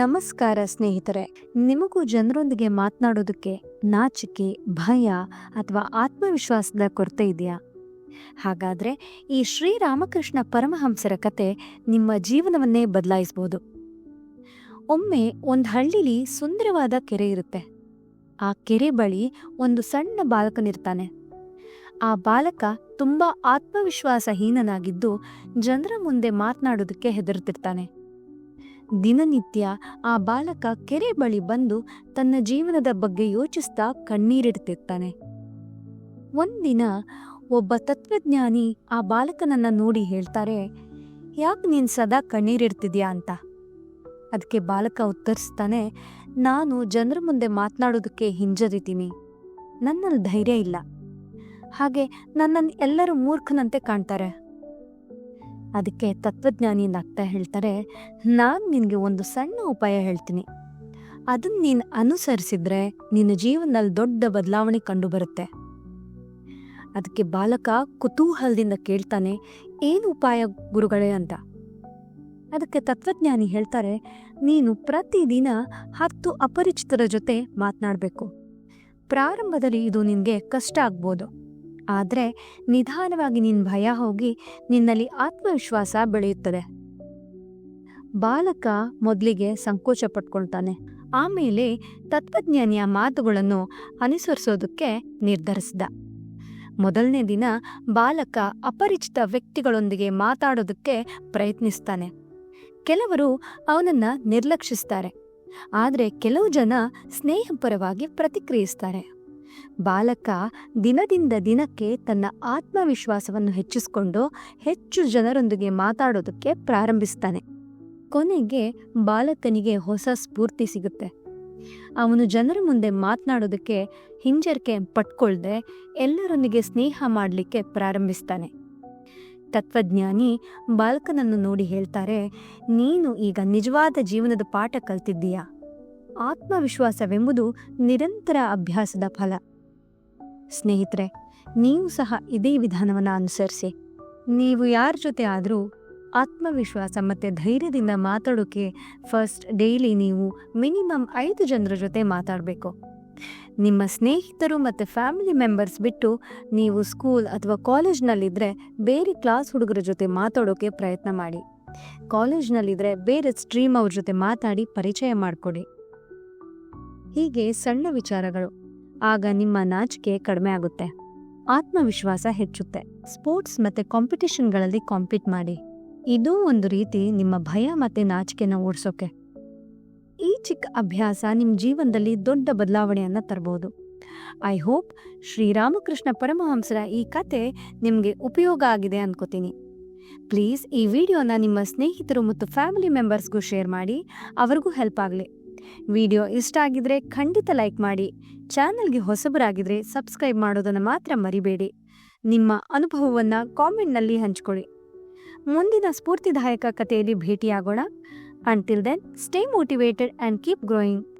ನಮಸ್ಕಾರ ಸ್ನೇಹಿತರೆ, ನಿಮಗೂ ಜನರೊಂದಿಗೆ ಮಾತನಾಡೋದಕ್ಕೆ ನಾಚಿಕೆ, ಭಯ ಅಥವಾ ಆತ್ಮವಿಶ್ವಾಸದ ಕೊರತೆ ಇದೆಯಾ? ಹಾಗಾದ್ರೆ ಈ ಶ್ರೀರಾಮಕೃಷ್ಣ ಪರಮಹಂಸರ ಕತೆ ನಿಮ್ಮ ಜೀವನವನ್ನೇ ಬದಲಾಯಿಸಬಹುದು ಒಮ್ಮೆ ಒಂದು ಹಳ್ಳಿಲಿ ಸುಂದರವಾದ ಕೆರೆ ಇರುತ್ತೆ. ಆ ಕೆರೆ ಬಳಿ ಒಂದು ಸಣ್ಣ ಬಾಲಕನಿರ್ತಾನೆ ಆ ಬಾಲಕ ತುಂಬಾ ಆತ್ಮವಿಶ್ವಾಸಹೀನನಾಗಿದ್ದು ಜನರ ಮುಂದೆ ಮಾತನಾಡೋದಕ್ಕೆ ಹೆದರುತ್ತಿರ್ತಾನೆ. ದಿನನಿತ್ಯ ಆ ಬಾಲಕ ಕೆರೆ ಬಳಿ ಬಂದು ತನ್ನ ಜೀವನದ ಬಗ್ಗೆ ಯೋಚಿಸ್ತಾ ಕಣ್ಣೀರಿಡ್ತಿರ್ತಾನೆ. ಒಂದಿನ ಒಬ್ಬ ತತ್ವಜ್ಞಾನಿ ಆ ಬಾಲಕನನ್ನ ನೋಡಿ ಹೇಳ್ತಾರೆ, ಯಾಕೆ ನೀನು ಸದಾ ಕಣ್ಣೀರಿಡ್ತಿದ್ಯಾ ಅಂತ? ಅದಕ್ಕೆ ಬಾಲಕ ಉತ್ತರಿಸ್ತಾನೆ, ನಾನು ಜನರ ಮುಂದೆ ಮಾತನಾಡೋದಕ್ಕೆ ಹಿಂಜರಿತೀನಿ. ನನ್ನಲ್ಲಿ ಧೈರ್ಯ ಇಲ್ಲ. ಹಾಗೆ ನನ್ನನ್ನು ಎಲ್ಲರೂ ಮೂರ್ಖನಂತೆ ಕಾಣ್ತಾರೆ. ಅದಕ್ಕೆ ತತ್ವಜ್ಞಾನಿ ನಗ್ತಾ ಹೇಳ್ತಾರೆ, ನಾನು ನಿನಗೆ ಒಂದು ಸಣ್ಣ ಉಪಾಯ ಹೇಳ್ತೀನಿ. ಅದನ್ನ ನೀನು ಅನುಸರಿಸಿದ್ರೆ ನಿನ್ನ ಜೀವನದಲ್ಲಿ ದೊಡ್ಡ ಬದಲಾವಣೆ ಕಂಡು ಬರುತ್ತೆ ಅದಕ್ಕೆ ಬಾಲಕ ಕುತೂಹಲದಿಂದ ಕೇಳ್ತಾನೆ, ಏನು ಉಪಾಯ ಗುರುಗಳೇ? ಅಂತ. ಅದಕ್ಕೆ ತತ್ವಜ್ಞಾನಿ ಹೇಳ್ತಾರೆ, ನೀನು ಪ್ರತಿದಿನ ಹತ್ತು ಅಪರಿಚಿತರ ಜೊತೆ ಮಾತನಾಡಬೇಕು. ಪ್ರಾರಂಭದಲ್ಲಿ ಇದು ನಿನಗೆ ಕಷ್ಟ ಆಗ್ಬೋದು. ಆದರೆ ನಿಧಾನವಾಗಿ ನಿನ್ನ ಭಯ ಹೋಗಿ ನಿನ್ನಲ್ಲಿ ಆತ್ಮವಿಶ್ವಾಸ ಬೆಳೆಯುತ್ತದೆ. ಬಾಲಕ ಮೊದಲಿಗೆ ಸಂಕೋಚ ಪಟ್ಕೊಳ್ತಾನೆ. ಆಮೇಲೆ ತತ್ವಜ್ಞಾನಿಯ ಮಾತುಗಳನ್ನು ಅನುಸರಿಸೋದಕ್ಕೆ ನಿರ್ಧರಿಸಿದ. ಮೊದಲನೇ ದಿನ ಬಾಲಕ ಅಪರಿಚಿತ ವ್ಯಕ್ತಿಗಳೊಂದಿಗೆ ಮಾತಾಡೋದಕ್ಕೆ ಪ್ರಯತ್ನಿಸ್ತಾನೆ. ಕೆಲವರು ಅವನನ್ನ ನಿರ್ಲಕ್ಷಿಸ್ತಾರೆ. ಆದರೆ ಕೆಲವು ಜನ ಸ್ನೇಹಪರವಾಗಿ ಪ್ರತಿಕ್ರಿಯಿಸ್ತಾರೆ. ಬಾಲಕ ದಿನದಿಂದ ದಿನಕ್ಕೆ ತನ್ನ ಆತ್ಮವಿಶ್ವಾಸವನ್ನು ಹೆಚ್ಚಿಸಿಕೊಂಡು ಹೆಚ್ಚು ಜನರೊಂದಿಗೆ ಮಾತಾಡೋದಕ್ಕೆ ಪ್ರಾರಂಭಿಸ್ತಾನೆ. ಕೊನೆಗೆ ಬಾಲಕನಿಗೆ ಹೊಸ ಸ್ಫೂರ್ತಿ ಸಿಗುತ್ತೆ. ಅವನು ಜನರ ಮುಂದೆ ಮಾತನಾಡೋದಕ್ಕೆ ಹಿಂಜರಿಕೆ ಪಟ್ಕೊಳ್ದೆ ಎಲ್ಲರೊಂದಿಗೆ ಸ್ನೇಹ ಮಾಡಲಿಕ್ಕೆ ಪ್ರಾರಂಭಿಸ್ತಾನೆ. ತತ್ವಜ್ಞಾನಿ ಬಾಲಕನನ್ನು ನೋಡಿ ಹೇಳ್ತಾರೆ, ನೀನು ಈಗ ನಿಜವಾದ ಜೀವನದ ಪಾಠ ಕಲ್ತಿದ್ದೀಯಾ? ಆತ್ಮವಿಶ್ವಾಸವೆಂಬುದು ನಿರಂತರ ಅಭ್ಯಾಸದ ಫಲ. ಸ್ನೇಹಿತರೆ, ನೀವು ಸಹ ಇದೇ ವಿಧಾನವನ್ನು ಅನುಸರಿಸಿ. ನೀವು ಯಾರ ಜೊತೆ ಆದರೂ ಆತ್ಮವಿಶ್ವಾಸ ಮತ್ತು ಧೈರ್ಯದಿಂದ ಮಾತಾಡೋಕೆ ಫಸ್ಟ್ ಡೈಲಿ ನೀವು ಮಿನಿಮಮ್ ಐದು ಜನರ ಜೊತೆ ಮಾತಾಡಬೇಕು. ನಿಮ್ಮ ಸ್ನೇಹಿತರು ಮತ್ತು ಫ್ಯಾಮಿಲಿ ಮೆಂಬರ್ಸ್ ಬಿಟ್ಟು ನೀವು ಸ್ಕೂಲ್ ಅಥವಾ ಕಾಲೇಜ್ನಲ್ಲಿದ್ದರೆ ಬೇರೆ ಕ್ಲಾಸ್ ಹುಡುಗರ ಜೊತೆ ಮಾತಾಡೋಕೆ ಪ್ರಯತ್ನ ಮಾಡಿ. ಕಾಲೇಜ್ನಲ್ಲಿದ್ದರೆ ಬೇರೆ ಸ್ಟ್ರೀಮ್ ಅವ್ರ ಜೊತೆ ಮಾತಾಡಿ ಪರಿಚಯ ಮಾಡಿಕೊಡಿ. ಹೀಗೆ ಸಣ್ಣ ವಿಚಾರಗಳು. ಆಗ ನಿಮ್ಮ ನಾಚಿಕೆ ಕಡಿಮೆ ಆಗುತ್ತೆ. ಆತ್ಮವಿಶ್ವಾಸ ಹೆಚ್ಚುತ್ತೆ. ಸ್ಪೋರ್ಟ್ಸ್ ಮತ್ತು ಕಾಂಪಿಟಿಷನ್ಗಳಲ್ಲಿ ಕಾಂಪೀಟ್ ಮಾಡಿ. ಇದೂ ಒಂದು ರೀತಿ ನಿಮ್ಮ ಭಯ ಮತ್ತು ನಾಚಿಕೆನ ಓಡಿಸೋಕೆ. ಈ ಚಿಕ್ಕ ಅಭ್ಯಾಸ ನಿಮ್ಮ ಜೀವನದಲ್ಲಿ ದೊಡ್ಡ ಬದಲಾವಣೆಯನ್ನು ತರಬಹುದು ಐ ಹೋಪ್ ಶ್ರೀರಾಮಕೃಷ್ಣ ಪರಮಹಂಸರ ಈ ಕತೆ ನಿಮಗೆ ಉಪಯೋಗ ಆಗಿದೆ ಅನ್ಕೋತೀನಿ. ಪ್ಲೀಸ್ ಈ ವಿಡಿಯೋನ ನಿಮ್ಮ ಸ್ನೇಹಿತರು ಮತ್ತು ಫ್ಯಾಮಿಲಿ ಮೆಂಬರ್ಸ್ಗೂ ಶೇರ್ ಮಾಡಿ, ಅವ್ರಿಗೂ ಹೆಲ್ಪ್ ಆಗಲಿ. ವಿಡಿಯೋ ಇಷ್ಟ ಆಗಿದ್ರೆ ಖಂಡಿತ ಲೈಕ್ ಮಾಡಿ. ಚಾನಲ್ಗೆ ಹೊಸಬರಾಗಿದ್ರೆ ಸಬ್ಸ್ಕ್ರೈಬ್ ಮಾಡೋದನ್ನು ಮಾತ್ರ ಮರಿಬೇಡಿ. ನಿಮ್ಮ ಅನುಭವವನ್ನು ಕಾಮೆಂಟ್ನಲ್ಲಿ ಹಂಚ್ಕೊಳ್ಳಿ. ಮುಂದಿನ ಸ್ಫೂರ್ತಿದಾಯಕ ಕಥೆಯಲ್ಲಿ ಭೇಟಿಯಾಗೋಣ. Until then stay motivated and keep growing